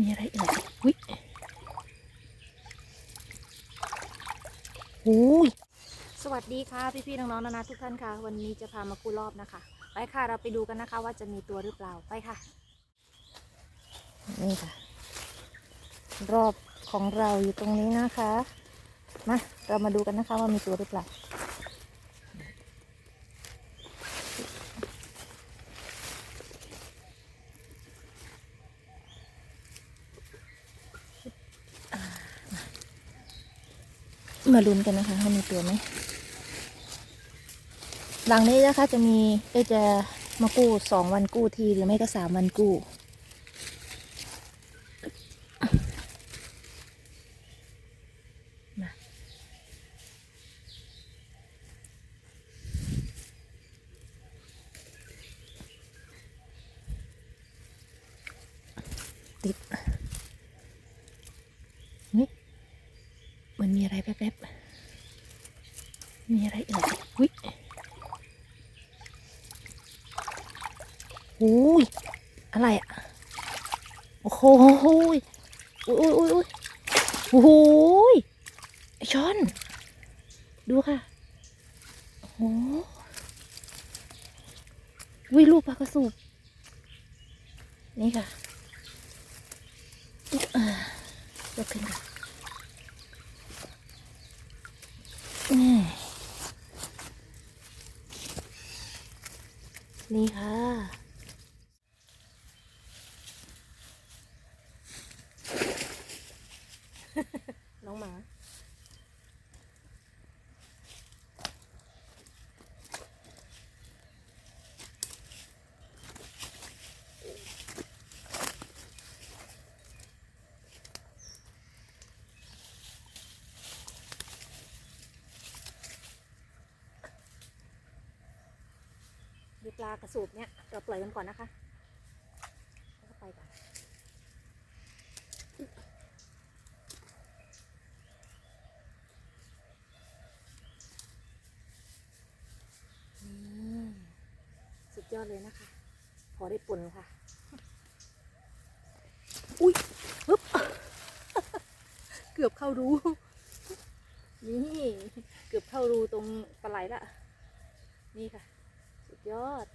มีอะไรเอ่ยวิโอ้ยสวัสดีค่ะพี่ๆน้องๆนานาทุกท่านค่ะ วันนี้จะพามาคูรอบนะคะ ไปค่ะเราไปดูกันนะคะ ว่าจะมีตัวหรือเปล่าไปค่ะ นี่ค่ะ รอบของเราอยู่ตรงนี้นะคะมาเรามาดูกันนะคะว่ามีตัวหรือเปล่า มาลุ้นกันนะคะว่ามีตัวไหมหลังนี้นะคะจะมีเอจะมากู้สองวันกู้ทีหรือไม่ก็สามวันกู้ติด มันมีอะไรแป๊บๆ มีอะไรเอ่ยวิโอ้ยอะไรอะ โอ้โหอุ้ยอุ้ยอุ้ยอุ้ยโอ้โหยช้อนดูค่ะ โอ้โหวิลูกปลากระสูบนี่ค่ะเอ่อยกขึ้นค่ะ นี่ค่ะน้อ ปลากระสูบเนี่ยเราปล่อยกันก่อนนะคะแล้วก็ไปก่อนสุดยอดเลยนะคะ พอได้ปุ่นค่ะ อุ้ยปึ๊บเกือบเข้ารูนี่ เกือบเข้ารูตรงปลาไหลละ นี่ค่ะ ยอด